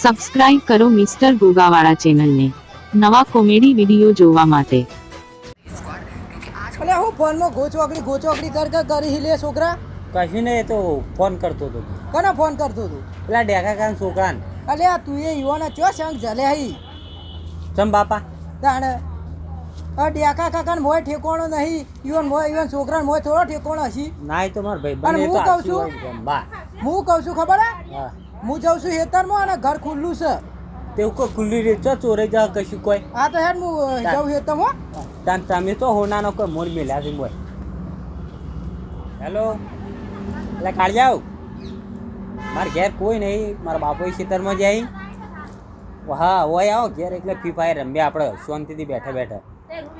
Subscribe કરો mister ગોગાવાળા ચેનલને નવા કોમેડી વીડિયો જોવા માટે. અલે હું ફોનમાં ગોચોકડી ગોચોકડી કર કર કરી લે છોકરા. કશું ને એ તો ફોન કરતો હતો. કોને ફોન કરતો તું પેલા ડેકા કાન છોકરાન. અલે આ તું એ યુવાના ચો સંગ જલે હઈ? ચમ બાપા? તાણે અ ડેકા કાકાન મોય ઠેકોણો નહીં. યુવાન મોય યુવાન છોકરાને મોય થોડો ઠેકોણો હશી. ના એ તો માર ભાઈ બને તો હું કહું છું? હું કહું છું ખબર હે? હા. હું જાઉં છું હેતરમાં અને ઘર ખુલ્લું છે. તેવું કોઈ ખુલ્લી રીત ચો ચોરે જા કશું કોઈ? આ તો હેડ હું જાઉં હેતરમાં. તાન તમે તો હોનાનો કોઈ મોર મેલ્યા છે મોય હેલો? એટલે કાઢી આવ મારે ઘેર કોઈ નહીં. મારા બાપો ખેતરમાં જાય હા હોય આવો ઘેર એટલે ફ્રી ફાયર રમ્યા આપણે. શાંતિથી બેઠા બેઠા.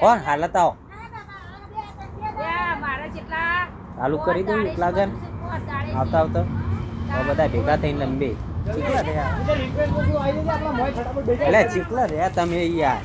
કોણ? હાલત આવો. ચાલુ કરી દઉં એકલા ઘર આવતા આવતા. બધા ભેગા થઈને લંબે ચીકલા રહ્યા એટલે ચીકલા રહ્યા તમે યાર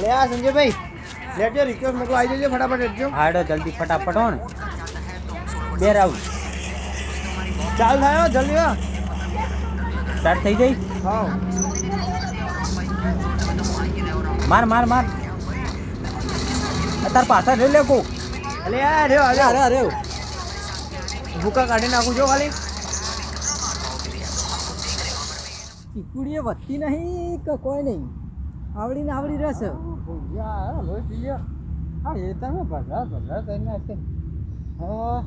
લે આ સંજયભાઈ લેજો રિક્વેસ્ટ મોકલો આવી જજો ફટાફટ લેટજો હાડો જલ્દી ફટાફટ હો ને. બે રાઉન્ડ ચાલ થાયો જલ્દી હો. સ્ટાર્ટ થઈ જઈ? હા. માર માર માર. તાર પાછા રે લે કો અલે આ રે અરે અરે ભૂકા કાઢી નાખું છો ખાલી. ચીકુડીએ વધતી નહીં કે કોઈ નહીં? આવડી ને આવડી રહેશે. હા એ તમે ભલા ભલા થઈને હશે. હા.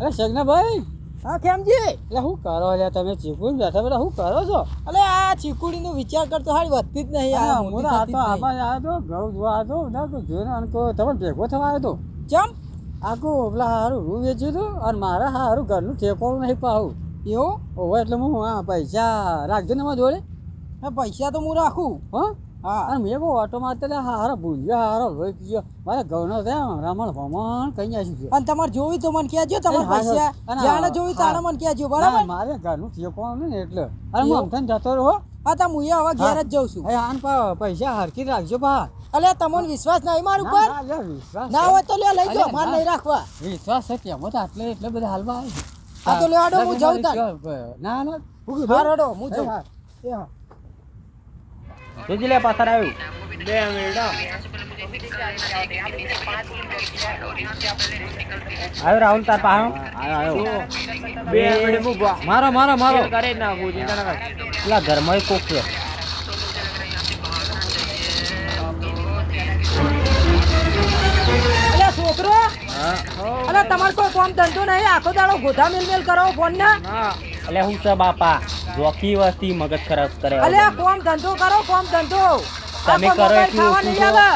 અરે સગનાભાઈ હા કેમજી એટલે શું કરો એટલે તમે? ચીકુડી બેઠા બેઠા શું કરો છો? અલે આ ચીકુડીનો વિચાર કરતો હારી વધતી જ નહીં આ હું આ તો. આમાં આવ્યો તો ઘઉં જોવા આવ્યો ના તો જોઈને અનકો તમે ભેગો થવા આવ્યો તો ચમ? આખું પેલા સારું રૂ વેચ્યું હતું અને મારા હારું ઘરનું ઠેકોણું નહીં પાવું એવું? ઓવે એટલે હું હા પૈસા રાખજો ને મારા જોડે. હા, પૈસા તો હું રાખું હો? હા. અને મેં કહું ઓટો મારતા એટલે હારો ભૂલ્યો હારો લોહી પીયો મારે ઘઉંનો ત્યાં રમણ ભમણ કઈ આવી ગયો અને તમારે જોવી તો મને કહેજો તમારે પૈસા. જાણે જોવી તાણે મને કહેજો બરાબર? મારે ઘરનું ઠેકોણું ને એટલે. અરે હું? અમથાને જતો રહો હા. તો હું હવે ઘેર જ જઉં છું. એ આન પા પૈસા હરકી રાખજો ભા અલે તમને વિશ્વાસ નહીં મારું પર ના હોય તો લે લઈ જાઓ મારે નહીં રાખવા. વિશ્વાસ છે કેમ તો આટલે એટલે બધા હાલમાં આવે હા, તો લેવાડો, હું જાઉં તાર. ના ના હું? હા રડો હું જાઉં હા. એ હા જોજી લે પાછળ આવ્યું બે મિનિટ. આવ્યો રાહુલ તાર પાહો આયો, આયો. બે મિનિટ. મારો મારો મારો કરી ના. પેલા ઘરમાં કોક છે તમારે કોઈ કામ ધંધો નહીં. આખો દાડો ગોધા મેલ મેલ કરો ફોન ના. એટલે હું છે બાપા? જોખી વસ્તી મગજ ખરાબ કરે. અલે કામ ધંધો કરો કામ ધંધો. તમે કરો એટલું નહીં આવે.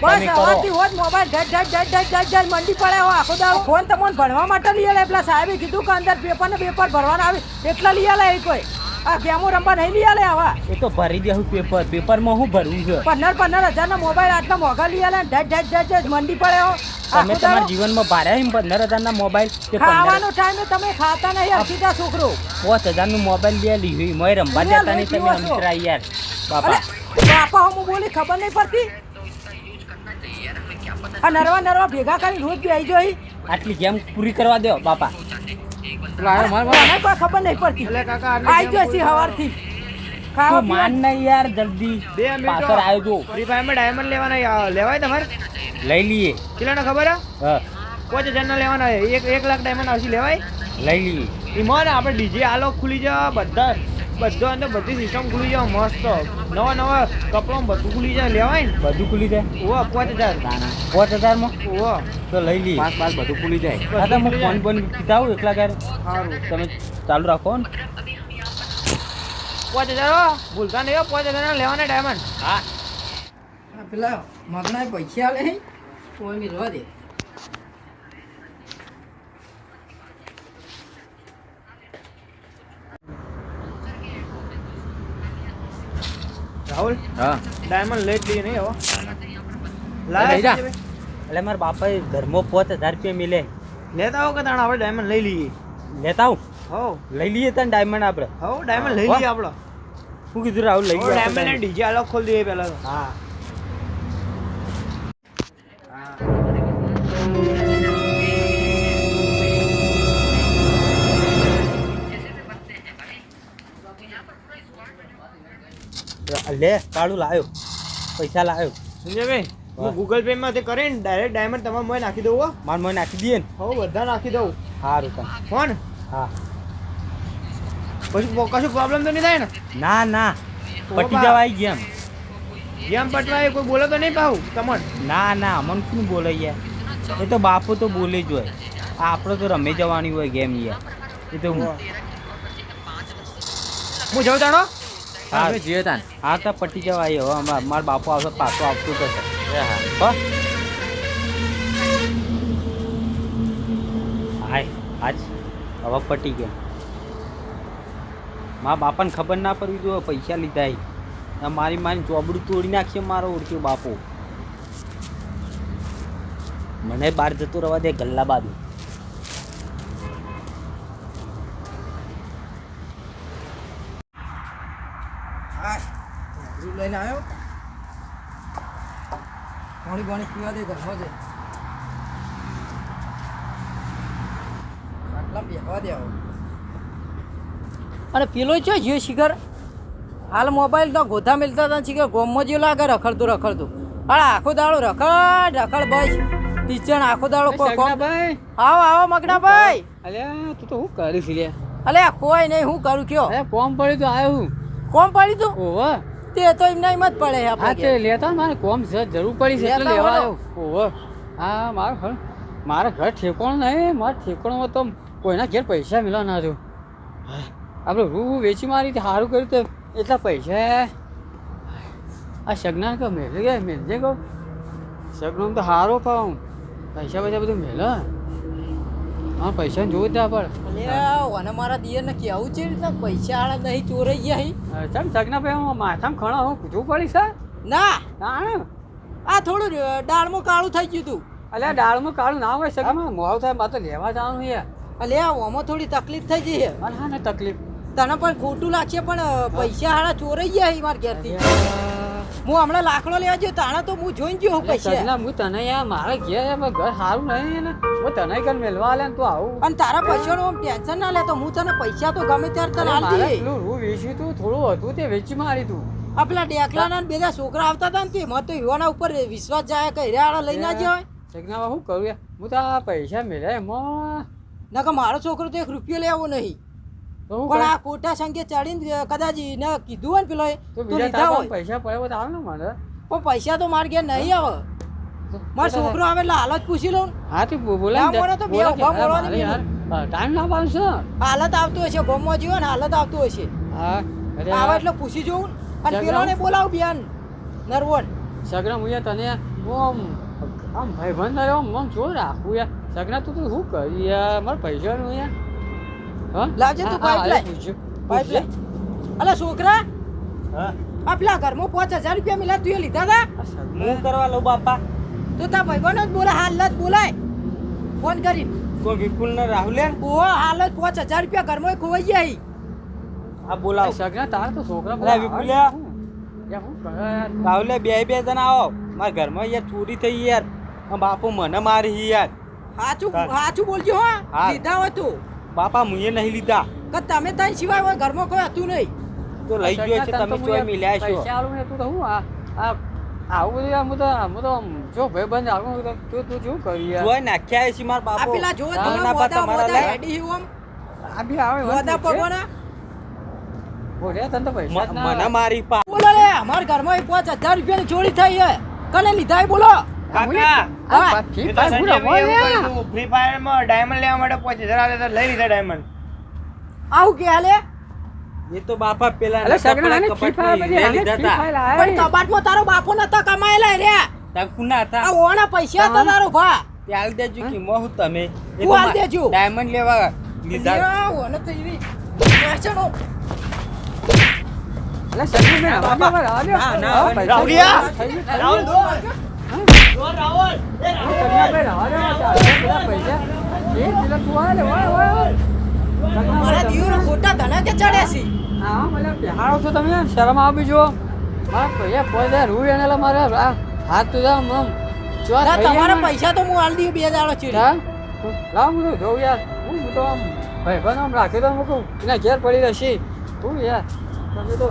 બસ તમે હોત મોબાઈલ. ધડ ધડ ધડ ધડ ધડ ધડ મંડી પડે હો આખો દાડો. ફોન તમને ભણવા માટે લઈ આલે. પેલા સાહેબે કીધું કે અંદર પેપર ને પેપર ભરવાના આવે. એટલા લઈ આલે એ કોઈ. આ ગેમો રમવા નહીં લઈ આલે આવા. એ તો ભરી દેવું પેપર પેપરમાં હું ભરવું છે? પંદર પંદર હજાર ના મોબાઈલ આટલા મોંઘા લઈ આલે ધડ ધડ ધડ મંડી પડે હો. તમે તમારા જીવનમાં ભાર્યા એમ પંદર હજારના મોબાઈલ તે પંદર ખાવાનો ટાઈમે તમે ખાતા નહીં અર્પિતા છોકરો. પાંચ હજારનું મોબાઈલ લે લીધું મોય રમવા જતા નહીં તમે છો. અંતરા યાર. બાપા. બાપા હું બોલી ખબર નહીં પડતી. આ નરવા નરવા ભેગા કરી રોજ બી આવી જોઈ આટલી ગેમ પૂરી કરવા દો બાપા. ખબર નહીં પડતી. એટલે કાકા આટલી આવી જોઈ બોલો? સવારથી. ખાવા માન નહીં યાર જલ્દી. બે મિનિટ. પાછળ આવ્યો જો. ફ્રી ફાયરમાં ડાયમંડ લેવાના લેવાય તમારે? લઈ લઈએ. કેટલાનો ખબર હે? હા. પાંચ હજારના લેવાના. એક એક લાખ ડાયમંડ આવશે લેવાય? લઈ લઈએ. એમાં ને આપણે ડીજે આલો ખુલી જાય બધા બધો અંદર બધી સિસ્ટમ ખુલી જાય મસ્ત. નવા નવા કપડાં બધું ખુલી જાય લેવાય ને? બધું ખુલી જાય? ઓ પાંચ હજાર. પાંચ હજારમાં? ઓ તો લઈ લઈએ. પાંચ પાંચ બધું ખુલી જાય. હા તો હું ફોન બોન કીધા આવું એકલા ઘેર. સારું તમે ચાલુ રાખો ને. પાંચ હજાર ભૂલતા નહીં પાંચ હજાર લેવાના ડાયમંડ હા. પેલા મગના પૈસા આલે કોઈ ની રવા દે. રાહુલ હા. ડાયમંડ લઈ લઈએ નહીં હવે જા. એટલે મારા બાપા ઘરમાં પોત હજાર રૂપિયા મિલે. લેતા આવો કે તાણ આપણે ડાયમંડ લઈ લઈએ. લેતા આવું. હો લઈ લઈએ તને ડાયમંડ આપણે હો ડાયમંડ લઈ લઈએ આપણે શું કીધું રાહુલ લઈ લઈએ ડાયમંડ ને ડીજે અલગ ખોલી દઈએ પહેલા તો. હા. લે કાળું લાવ્યો પૈસા લાવ્યો સંજયભાઈ ભાઈ હું. ગૂગલ પે માં તે કરીને ડાયરેક્ટ ડાયમંડ તમારા મોય નાખી દઉં હો. મોય નાખી દઈએ ને? હો બધા નાખી દઉં. સારું તમે ફોન હા. પછી કશું પ્રોબ્લેમ તો નહીં થાય ને? ના ના. પટી જવાય ગેમ. ગેમ પટવાય કોઈ બોલે તો નહીં પાહું તમને? ના ના અમન શું બોલે યાર? એ તો બાપુ તો બોલે જ હોય. આ આપણે તો રમે જવાની હોય ગેમ યાર. એ તો હું. હું જઉં તાણો? હા જીવે તાન હા તો પટી જવાય. હવે અમાર માર બાપુ આવશે પાછો આવતું થશે હા. હા. આજ. હવે પટી ગયા. મારા બાપાને ખબર ના પડવી જોઈએ, પૈસા લીધા એ મારી મારી ચોબડું તોડી નાખશે મારો ઓળખ્યો બાપો. મને બહાર જતો રહેવા દે ગલ્લા બાજુ. લઈને આવ્યો? પાણી પાણી પીવા દે, ઘરમાં છે આટલા બેહવા દે આવો. અને પેલો છે જે શિખર હાલ મોબાઈલ તો ગોથા મિલતા હતા શિખર ગોમમાં જેવું લાગે રખડતું રખડતું. અરે આખો દાડો રખડ રખડ બસ. ટીચર આખો દાડો કોઈ આવો આવો આવો મગનાભાઈ. અલ્યા તું તો હું કરીશ લે અલે કોઈ નહીં હું કરું કયો? અરે કોમ પડ્યું તો આવ્યો હું. કોમ પડી તું? ઓહો. તે તો એમને એમ જ પડે આપણે તે લેતા મારે કોમ છે જરૂર પડી છે એટલે લેવા આવ્યો. ઓહો. હા મારો ઘર મારા ઘર ઠેકોણ નહીં મારા ઠેકોણમાં તો કોઈના ઘેર પૈસા મિલવા ના જો આપણે રૂ વેચી મારી તે સારું કર્યું તો એટલા પૈસા આ સગના કે મેલે ગયા મેલજે કહો. સગનો તો સારો પાઉં પૈસા પૈસા બધું મેલ. હા પૈસા જોવું ત્યાં પણ. અને મારા દિયરને કેવું છે એટલા પૈસા આડા નહીં ચોરાઈ ગયા હી. ચાલ સગના ભાઈ હું માથામાં ખણા હું પૂછવું પડી સર ના. ના આ થોડું દાળમાં કાળું થઈ ગયું તું. અલ્યા દાળમાં કાળું ના હોય સગમાં મોઉ થાય મારે તો લેવા જવાનું છે. અલે ઓમાં થોડી તકલીફ થઈ જઈ હા ને તકલીફ. તને પણ ખોટું લાગશે પણ પૈસા હાળા ચોરાઈ ગયા એ મારા ઘેરથી. હું હમણાં લાકડો લેવા ગયો તાણા તો હું જોઈને ગયો હું પૈસા. હું તને યાર મારા ઘેર ઘર સારું નહીં ને હું તને કઈ મેળવા આલે ને તું આવું. અને તારા પૈસાનું ટેન્શન ના લેતો હું તને પૈસા તો ગમે ત્યારે તને આલી દઈએ. રૂ વેચ્યું તું થોડું હતું તે વેચી મારી તું. આ પેલા ડેકલાના ને બધા છોકરા આવતા હતા ને તે મત તો યુવાના ઉપર વિશ્વાસ જાય કે હિરાળા લઈને ના જાય સગના શું કરું હું તો આ પૈસા મેળ્યા એમાં. કે મારો છોકરો તો એક રૂપિયો લેવો નહીં. તો હું પણ આ કોટા સંખ્યા ચડીને કદાચ એને કીધું હોય ને પેલો તો તો લીધા હોય. પૈસા પડે તો આવે ને મારે. પણ પૈસા તો મારે ઘેર નહીં આવે. મારો છોકરો આવે એટલે હાલત પૂછી લઉં. હા તે બોલા ને તો બે ઊભા મારે ટાઈમ ના પાડશો હાલત આવતું હશે ગમવા જીવો ને હાલત આવતું હશે હા આવે એટલે પૂછી જોઉં અને પેલોને પેલો ને બોલાવ બિયાન નરવણ. સગના મુયા તને ઓમ આમ આમ ભાઈ બંધ રહ્યો આમ જો રાખું યાર. સગના તું તું શું કરી યાર? મારા પૈસાનું યાર. હા લાવજે તું હા, પાઇપ હા, લાય. પૂછજો, પાઇપ પૂછજો. લે. અલા છોકરા હા? પેલા ઘરમાં પાંચ હજાર રૂપિયા મિલા તું લીધા હતા હું કરવા લઉં બાપા? તો તા ભાઈબંધો જ બોલા હાલ જ બોલાય. ફોન કરીને. કોઈ વિપુલ ને રાહુલ ઓ હાલ જ પાંચ હજાર રૂપિયા ઘરમાં ખોવાઈ ગયા હી. આ બોલાવ. સગા તાર તો છોકરા યાર? રાહુલે બે બે જણા આવો. મારા ઘરમાં યાર ચોરી થઈ યાર. બાપુ મને મારી યાર. સાચું હા. સાચું બોલજો હા. લીધા હોય તું. બાપા મુએ નહીં લીધા. કે તમે તઈ સિવાય હોય ઘરમાં કોઈ હતું નહીં. તો લઈ ગયો છે તમે ચોય મિલ્યા છો. પૈસા આલું ને તું તો હું આ આ આવું બધું આમ તો આમ તો જો ભાઈ બંધ આવું તો તું શું કરી યાર નાખ્યા છે મારા આ બાપુ પેલા જો તમારા પર તમારા લે. હેડી હું ઓમ આ બી આવે મોદા પગોના. બોલ્યા તને તો પૈસા મને મારી પા બોલો લે અમાર ઘરમાં પાંચ હજાર રૂપિયાની ચોરી થઈ હે કને લીધા બોલો. કાકા ડાયમંડ લેવા માટે પાંચ હજાર આલે લઈ લીધા ડાયમંડ આવું કે હાલે? એ તો બાપા પેલા અલે સગના કપડાં આને ફાયર કપટમાં લઈ લીધા હતા. ફાયર લાયા પણ તારો બાપો નતા કમાયેલા રે. તાર હતા? આ ઓના પૈસા હતા તારો ભા. તે દેજો કે મો હું તમે. એ તો દેજો. ડાયમંડ લેવા લીધા. ઓને તો એવી ફેશનો. અલે સગના બેન, આવા આવા દો. ના, ના, આવા પૈસા રાવડિયા. થઈ દો ખોટા ધના કે ચડ્યા છે હા, મને બિહારો છો તમે શરમ આવી જો મારા પૈસા પૈસા રૂ એને મારે હાથ તો જામ આમ તમારા પૈસા તો હું હાલ દઉં બે દાડો ચીડી લાવ હું તો જોઉં યાર હું હું તો આમ ભાઈ આમ રાખી દઉં મૂકું એના ઘેર પડી રહેશે હું યાર તમે તો